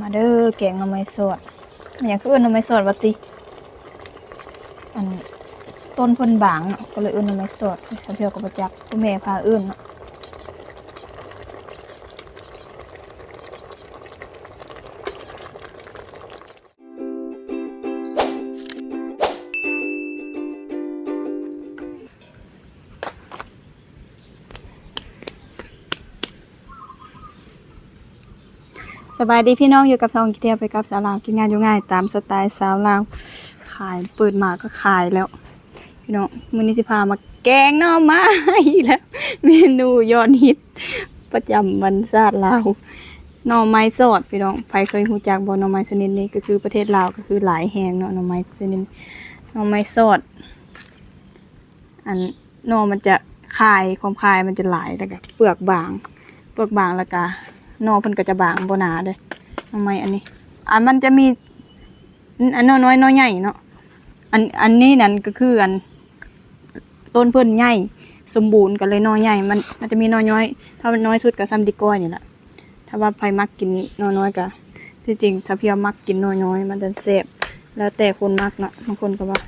มาเด้อแกงหน่อไม้สดมันอย่ากคือเอิ้นหน่อไม้สดว่าติอันต้นเพิ่นบางก็เลยเอิ้นหน่อไม้สดเขาเที่ยวกับประจักษ์พ่อแม่พาเอิ้นเนาะ บายดีพี่น้องอยู่กับทองกิเทียวไปกับสาวลาวกินงานอยู่ง่าย ตามสไตล์สาวลาวขายเปิดมาก็ขายแล้ว พี่น้องมือนี้สิพามาแกงหน่อไม้แล้ว เมนูยอดฮิต ประจำวันชาติลาวหน่อไม้สดพี่น้องใครเคยรู้จักบ่หน่อไม้ชนิดนี้ก็คือประเทศลาวก็คือหลายแห่งเนาะหน่อไม้ชนิดหน่อไม้สดอันหน่อมันจะคายความคายมันจะหลายแล้วก็เปลือกบาง เปลือกบางแล้วก็ นอเพิ่นก็จะบางบ่หนาเด้ทำไมอันนี้ อันมันจะมีอันน้อยๆน้อยใหญ่เนาะอันอันนี้นั่นก็คืออัน ต้นเพิ่นใหญ่สมบูรณ์ก็เลยน้อยใหญ่ มันมันจะมีน้อยน้อย ถ้ามันน้อยสุดก็ซ้ำดีก้อยนี่แหละถ้าว่าใครมักกินน้อยน้อยก็ที่จริงสะเพียวมักกินน้อยน้อย มันจะแซ่บแล้วแต่คนมักเนาะบางคนก็ว่า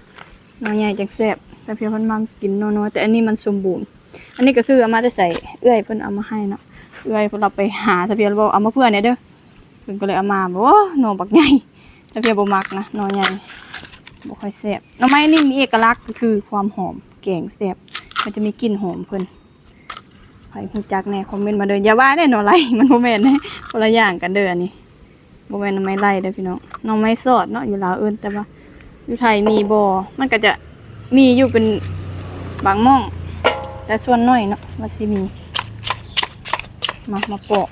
น้อยใหญ่จังแซ่บสะเพียวเพิ่นมักกินน้อยน้อยแต่อันนี้มันสมบูรณ์ อันนี้ก็คือเอามาได้ใส่เอื้อยเพิ่นเอามาให้เนาะ เอื้อยเราไปหาสะเพียนบอกเอามาเพื่อนเนี่ยเด้อเพิ่นก็เลยเอามาบอกว่าหน่อบักใหญ่สะเพียนบ่มักนะหน่อใหญ่บ่ค่อยแซ่บหน่อไม้นี่มีเอกลักษณ์คือความหอมแกงแซ่บมันจะมีกลิ่นหอมเพิ่นใครฮู้จักแน่คอมเมนต์มาเด้ออย่าว่าแน่หน่อไรมันบ่แม่นแน่คนละอย่างกันเด้ออันนี้บ่แม่นหน่อไม้ไร่เด้อพี่น้องหน่อไม้สอดเนาะอยู่ลาวเอิ้นแต่ว่าอยู่ไทยมีบ่มันก็จะมีอยู่เป็นบางม่อง แต่ส่วนน้อยเนาะมันสิมี มามาปอก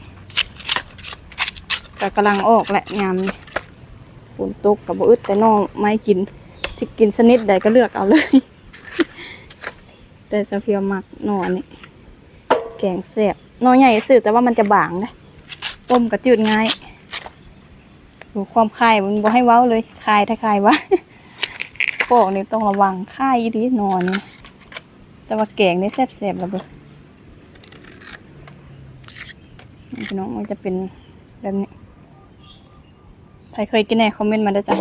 ก็กำลังออกแหละยามนี้ฝนตกกับบอึดแต่น้องไม่กินสิกินสนิทใดก็เลือกเอาเลย แต่สะเพียวมักหนอนนี่แกงแซ่บนอใหญ่สื่อแต่ว่ามันจะบางนะต้มกระจืดง่ายดูความคายมันบ่ให้เว้าเลยคายถ้าคายวะปอกนี่ต้องระวังคายดีหนอนนี่แต่ว่าแกงนี่แซ่บๆแล้วเบ่ พี่น้องมันจะเป็นแบบนี้ใครเคยกินแน่คอมเมนต์มาได้จ้ะ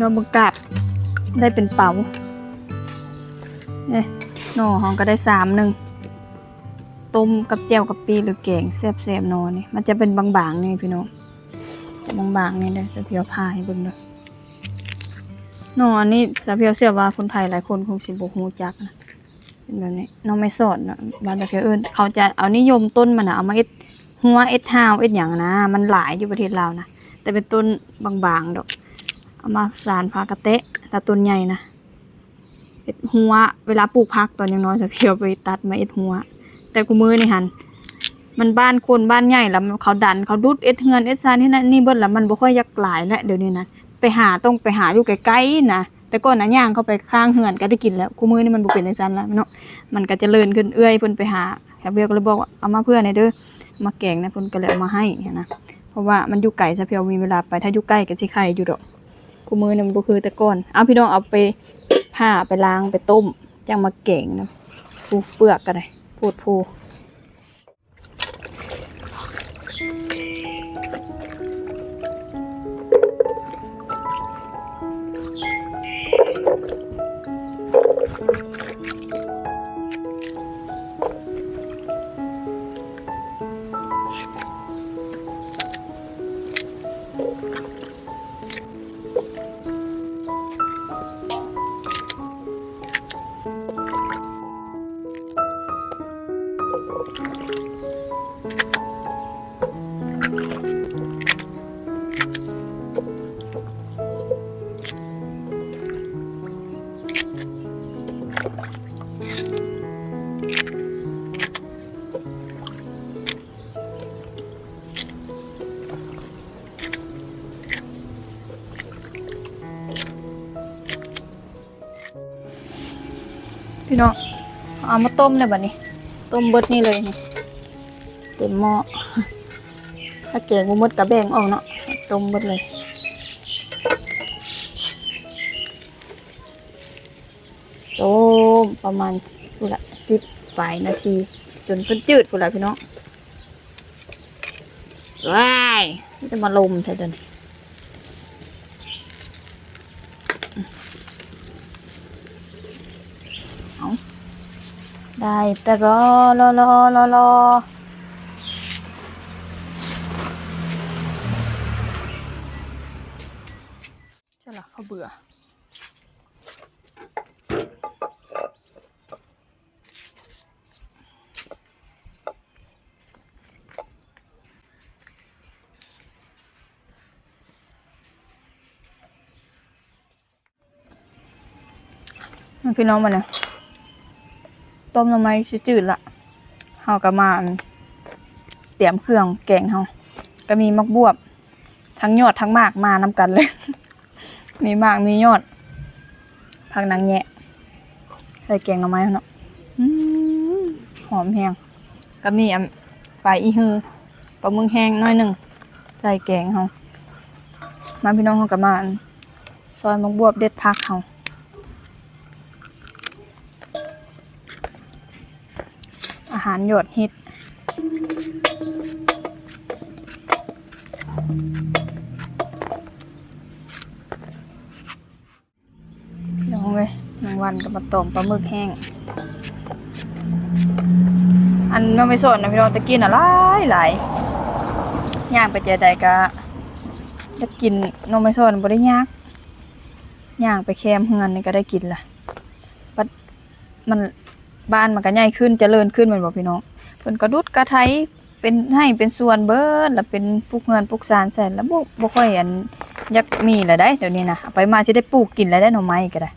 นอบังกัดได้เป็นเป๋าเนี่ยน่อหองก็ได้สามหนึ่งต้มกับแจ่วกับปีหรือแกงแซ่บๆนอนี่มันจะเป็นบางๆนี่พี่น้องจะบางๆนี่เลยสะเพียวพาให้เบิ่งเด้อหนออันนี้สะเพียวเชื่อว่าคนไทยหลายคนคงสิบ่ฮู้จักนะเป็นแบบนี้น้องไม่สอดนะบ้านสะเพียวเอิ้นเขาจะเอานิยมต้นมันนะเอามาเอ็ดหัวเอ็ดห้าวเอ็ดหยังนะ มันหลายอยู่ประเทศลาวนะแต่เป็นต้นบางๆดอก เอามาสารพากระเตะแต่ต้นใหญ่นะเอ็ดหัว เวลาปลูกพักตอนยังน้อยจะเพียวไปตัดมาเอ็ดหัว แต่กูมือนี่หันมันบ้านคนบ้านใหญ่แล้วเขาดันเขาดุดเอ็ดเฮือนเอ็ดซานที่นั่นนี่เบิ้ลแล้วมันบ่ค่อยยักหลายแล้วเดี๋ยวนี้นะไปหาต้องไปหาอยู่ไกลๆนะแต่ก่อนนะย่างเขาไปข้างเฮือนก็ได้กินแล้วกูมือนี่มันบ่เป็นในซันแล้วเนาะมันก็เจะเลินขึ้นเอื้อยเพิ่นไปหาแถวเบียก็เลยบอกว่าเอามาเพื่อนให้เด้อมาแกงนะเพิ่นก็เลยเอามาให้นะเพราะว่ามันอยู่ไกลซะเพียวมีเวลาไปถ้าอยู่ใกล้ก็สิไข่อยู่ดอก กูมือเนี่ยมันบ่คือแต่ก่อน เอาพี่น้องเอาไปผ่าไปล้างไปต้มจังมาเก่งนะผูเปลือกก็ได้พูดพู พี่น้องเอามาต้มเลยบัดนี้ ต้มเบิดนี่เลยนี่เต็มหม้อถ้าแกงบ่หมดกะแบ่งออกเนาะต้มเบิดเลยต้มประมาณพูนละสิบปลายนาที จนเพิ่นจืดพูนละพี่น้องว้ายจะมาลมแท้เดิน เอาได้แต่รอรอรอรอรอใช่ละเขาเบื่อพี่น้องมันเนี่ย ต้มหน่อไม้จืดๆละเฮาก็มาอันเตรียมเครื่องแกงเฮาก็มีมักบวบ ทั้งยอดทั้งมากมานำกันเลย มีมากมียอดผักนางแงะใส่แกงหน่อไม้เนาะหอมแฮงก็มีอันปลาอีฮือปลามึงแห้งน้อยหนึ่งใส่แกงเฮามาพี่น้องเฮาก็มาอันซอยมักบวบเด็ดผักเฮาาหารหยดฮิตลองเลยหนึ่งวันกับมาต้มปลาหมึกแห้ง อันน้องไม่สนนะพี่น้องตะกินอะหลายหลายย่างไปเจอใดก็จะกินน้องไม่สนบ่ได้ยากย่างไปแคมเฮือนนี่ก็ได้กินละปัดมัน บ้านมันก็ใหญ่ขึ้นจเจริญขึ้นแมันบอกพี่น้องเพิ่นก็ดุดกระไทยเป็นให้เป็นส่วนเบิดแล้วเป็นปลูกเฮือนปลูกสารแสนแล้วบ่บ่ค่อยอันอยากมีแหละได้เดี๋ยวนี้นะไปมาจะได้ปลูกกินแล้วได้หน่อไม้ก็ได้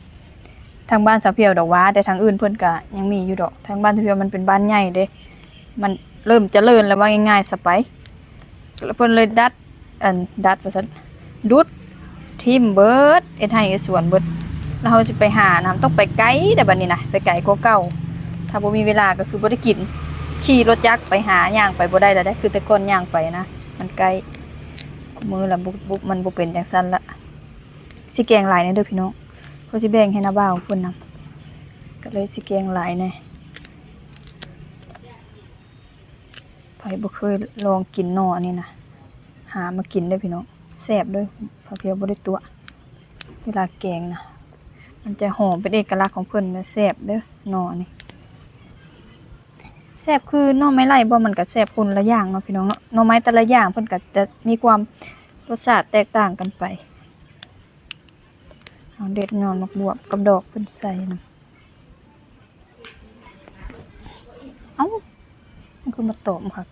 ทางบ้านสาวเพียวดอกว่าแต่ทางอื่นเพิ่อนก็ยังมีอยู่ดอกทางบ้านสาวเพียวมันเป็นบ้านใหญ่เด้ มันเริ่มเจริญแล้วว่าง่ายๆสไปแล้วเพิ่นเลยดัดอันดัดว่าซั่นดุดทิมเบิดเอ็ดให้เอ็ดสวนเบิดแล้วเฮาสิไปหานะต้องไปไกลแต่บัดนี้นะไปไกลกว่าเก่า ถ้าบ่มีเวลาก็คือบ่ได้กิน ขี่รถจักรไปหาย่างไปบ่ได้แล้วได้คือแต่ก่อนย่างไปนะ มันไกลมือละบุบบุบมันบุเป็นจังสั้นละสิแกงหลายเนี่ยเด้อพี่น้องเขาสิแบ่งให้น้าบ่าวเพิ่นนำก็เลยสิแกงหลายแน่ไผบ่เคยลองกินหน่อนี่นะหามากินได้อพี่น้องแซ่บด้วยพอเพียวบ่ได้ตัว เวลาแกงนะมันจะหอมเป็นเอกลักษณ์ของเพิ่นนะแซ่บเด้อหน่อนี่ แซ่บคือหน่อไม้ไล่บ่มันก็แซ่บคนละอย่างเนาะพี่น้องเนาะหน่อไม้แต่ละอย่างเพิ่นก็จะมีความรสชาติแตกต่างกันไปเอาเด็ดยอนมักบวบกับดอกเพิ่นใส่นะเอ้ามันคือมาตอมค่ะ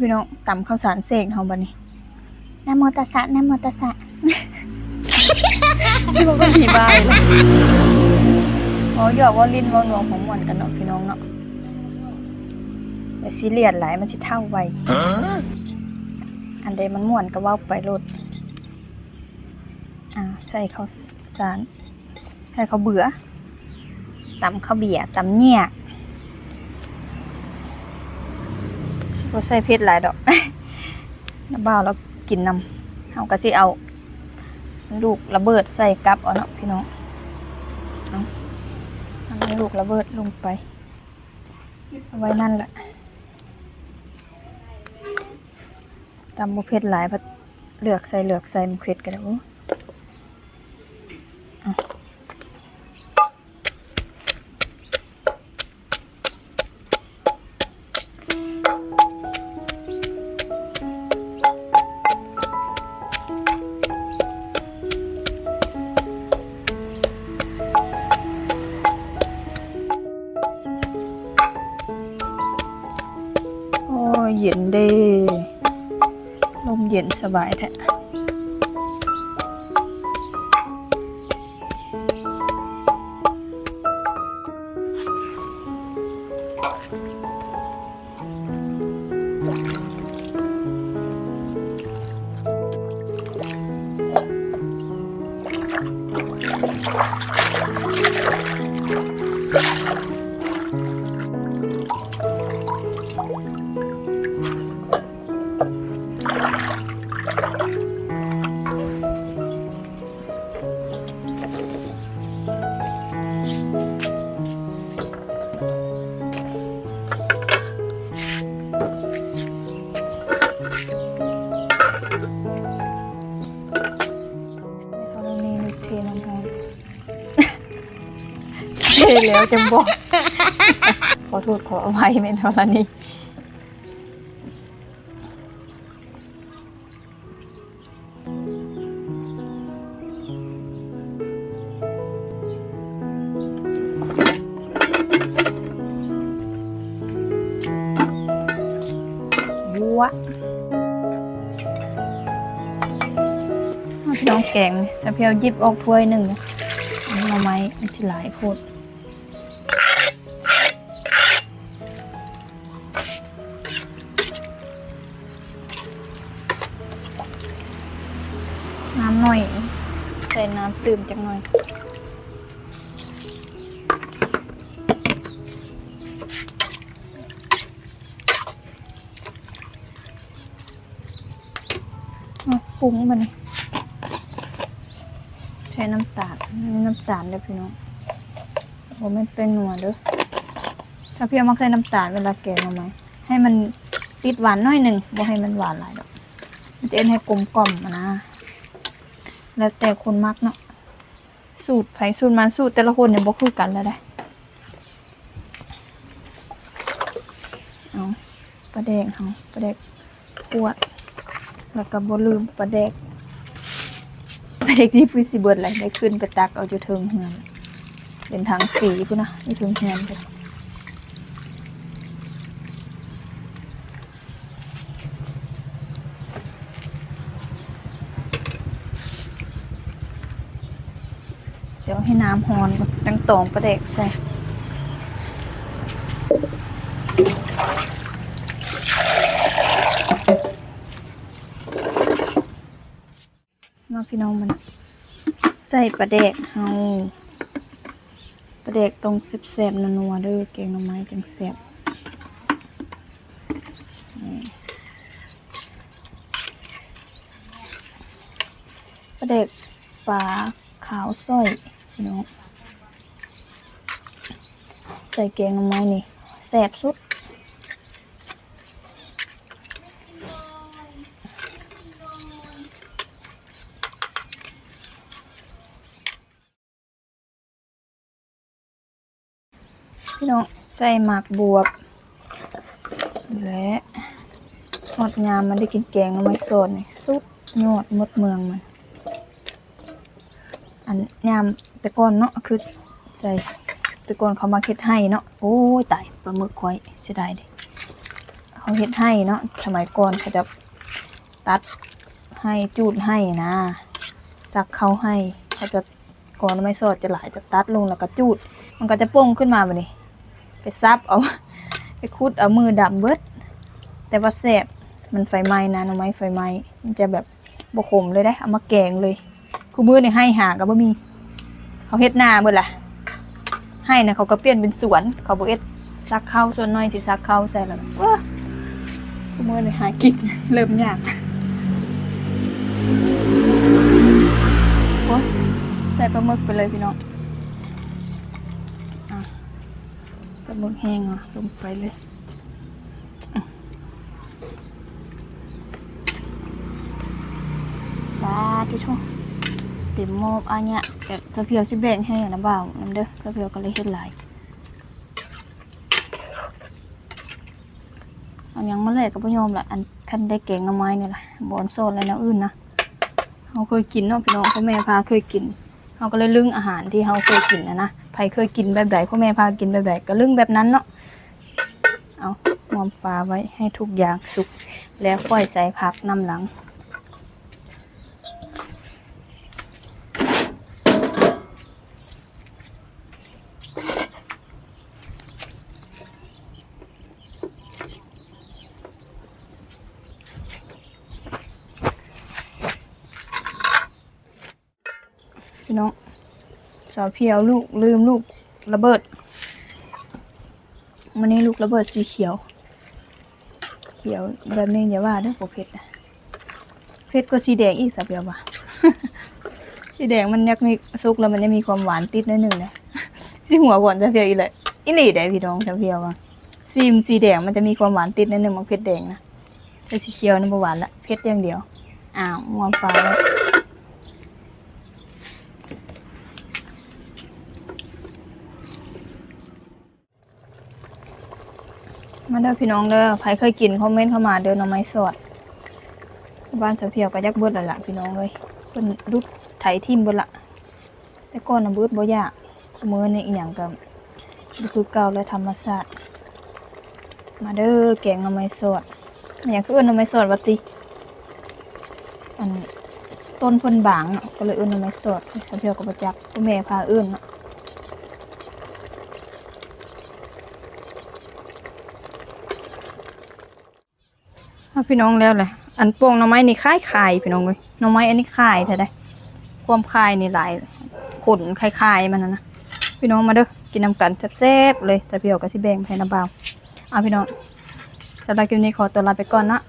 พิ่นพี่น้องตำข้าวสารเสกเฮาบัดนี้นะโมตัสสะนะโมตัสสะที่บอกว่าผีบายเลยอ๋อหยอกว่าลิ้นเว่าหนวงของม่วนกันเนาะพี่น้องเนาะอย่าซีเรียสหลายมันสิเท่าไวอันใดมันม่วนก็เว้าไปโลดอ่าใส่ข้าวสารให้เขาเบื่อตำข้าวเบียร์ตำเนี่ยสิ บ่ใส่เผ็ดหลายดอกน้ำบ้าแล้วกินน้ำเฮาก็สิเอา ลูกระเบิดใส่กับเอาเนาะพี่น้องเอาทำให้ลูกระเบิดลงไปเอาไว้นั่นแหละตำบุเผ็ดหลายพัดเลือกใส่เลือกใส่มันเผ็ดกันแล้ว บายแท้ เทแล้วจะบอก ขอโทษขออภัยแม่ธรณีบัวเอาพี่น้องแกงสะเพียวหยิบออกถ้วยหนึ่งนะอันนี้เอาไม้มันสิหลายโพด หน่อย ใส่น้ำตื่มจังหน่อยเอาปรุงมันใช้น้ำตาลนี่น้ำตาลเด้อพี่น้องผมไม่เป็นนัวเด้อถ้าพี่เอามาใส่น้ำตาลเวลาแกงเอาไมให้มันติดหวานน้อยหนึ่งบ่ให้มันหวานหลายดอกมันจะเอ็นให้กลมกล่อมนะ แล้วแต่คนมักเนาะสูตรไผสูตรมันสูตรแต่ละคนเนี่ยบ่คือกันแล้วได้เอาปลาแดกเอาปลาแดกปวด แล้วก็บ่ลืมปลาแดกปลาแดกนี่คือสิเบิดอะไรได้ขึ้นไปตักเอาอยู่เทิงเฮือนเป็นทางสีพุ่นนะอยู่เทิงเฮือน ดี๋ยวให้น้ำฮอนก่อนดังตองปลาแดกใส่เนาะพี่น้องมัน ใส่ปลาแดกเฮาปลาแดกตรงแซ่บๆนัวๆเด้อแกงหน่อไม้จังแซ่บปลาแดกปลาขาวสร้อย พี่น้อง ใส่แกงหน่อไม้นี่แซ่บสุดพี่น้องใส่หมากบวบ และทอดงามมันได้กินแกงน้ำไม้สดนี่สุดยอดมดเมืองมัน อันยาม แต่ก่อนเนาะคือใส่แต่ก่อนเขามาเฮ็ดให้เนาะโอ้ยตายปลาหมึกควายเสียดายเดิเขาเฮ็ดให้เนาะสมัยก่อนเขาจะตัดให้จูดให้นะสักเขาให้เขาจะก่อนไม้สดจะหลายจะตัดลงแล้วก็จูด มันก็จะโป่งขึ้นมาแบบนี้ไปซับเอาไปคุดเอามือดำเบิด แต่ว่าแสบมันไฟไหม้นะน้องไม้ไฟไหม้มันจะแบบบกขมเลยได้เอามาแกงเลยคูมือเนี่ยให้หากับบะมี เขาเฮ็ดนาเบิดล่ะ ให้นะเขาก็เปลี่ยนเป็นสวน เขาบ่เอ็ดซักข้าวส่วนน้อยสิซักข้าวใส่แล้วว้าเมื่อนี่หากินเริ่มยากโอ้ยใส่ปลาหมึกไปเลยพี่น้องปลาหมึกแห้งอะลงไปเลยอะบาที่ช่อง ต็มโมบอันเนี้ยแต่สะเพียวสิแบ่งให้นะบ่าวนั่นเด้อสะเพียวก็เลยเฮ็ดหลายอันยังมาแลกก็บ่ยอมละอันคันได้แกงหน่อไม้นี่ล่ะบ่อนโซนอะไรแนวอื่นนะเฮาเคยกินเนาะพี่น้องพ่อแม่พาเคยกินเฮาก็เลยลึงอาหารที่เฮาเคยกินนะนะไผเคยกินแบบใดพ่อแม่พากินแบบใดก็ลึงแบบนั้นเนาะเอามอมฟ้าไว้ให้ทุกอย่างสุกแล้วค่อยใส่ผักนำหลัง พี่น้องสาวเพียวลูกลืมลูกระเบิดวันนี้ลูกระเบิดสีเขียว เขียวแบบนี้อย่าว่าเด้อโปเพชรนะเพชรก็สีแดงอีกสาวเพียวว่ะสีแดงมันยักมีซุกแล้วมันยังมีความหวานติดนิดหนึ่งเลยสีหัวก่อนสาวเพียวอีเลยอีหลีได้พี่น้องสาวเพียวว่ะสีมสีแดงมันจะมีความหวานติดนิดหนึ่งมันเพชรแดงนะแต่สีเขียวนี่บ่หวานละเพชรอย่างเดียวอ้าวมองฟ้าแล้ว มาเด้อพี่น้องเด้อใครเคยกินคอมเมนต์เข้ามาเด้อหน่อไม้สด บ้านเสาเพียวก็ยักเบิดและล่ะพี่น้องเลยเพิ่นรุดไถทิ่มเบิดละแต่ก่อนน่ะเบิดบ่ยากมื้อนี้อีหยังก็บ่คือเก่าและธรรมชาติมาเด้อแกงหน่อไม้สดอหยังคือเอิ้นหน่อไม้สดว่าติอันต้นเพิ่นบางเนาะก็เลยเอิ้นหน่อไม้สดเสาเพียวก็บ่จักพ่อแม่พาเอิ้นเนาะ เอา พี่น้องแล้วเลยอันโป่งหน่อไม้นี่คลายคายพี่น้องเลยหน่อไม้อันนี้คายแท้ได้ความคายนี่หลายขนคล้ายมันนะนะพี่น้องมาเด้อกินน้ำกันแซ่บๆเลยแต่เพียวกับสิแบงให้น้ำเบาเอาพี่น้องสำหรับคลิปนี้ขอตัวลาไปก่อนนะ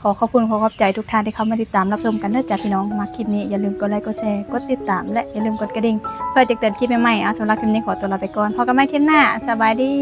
ขอขอบคุณขอขอบใจทุกท่านที่เข้ามาติดตามรับชมกันเด้อจ้ะพี่น้องมาคลิปนี้อย่าลืมกดไลค์กดแชร์กดติดตามและอย่าลืมกดกระดิ่งเพื่อจะเตือนคลิปใหม่ๆเอะสำหรับคลิปนี้ขอตัวลาไปก่อนพบกันใหม่คลิปหน้าสบายดี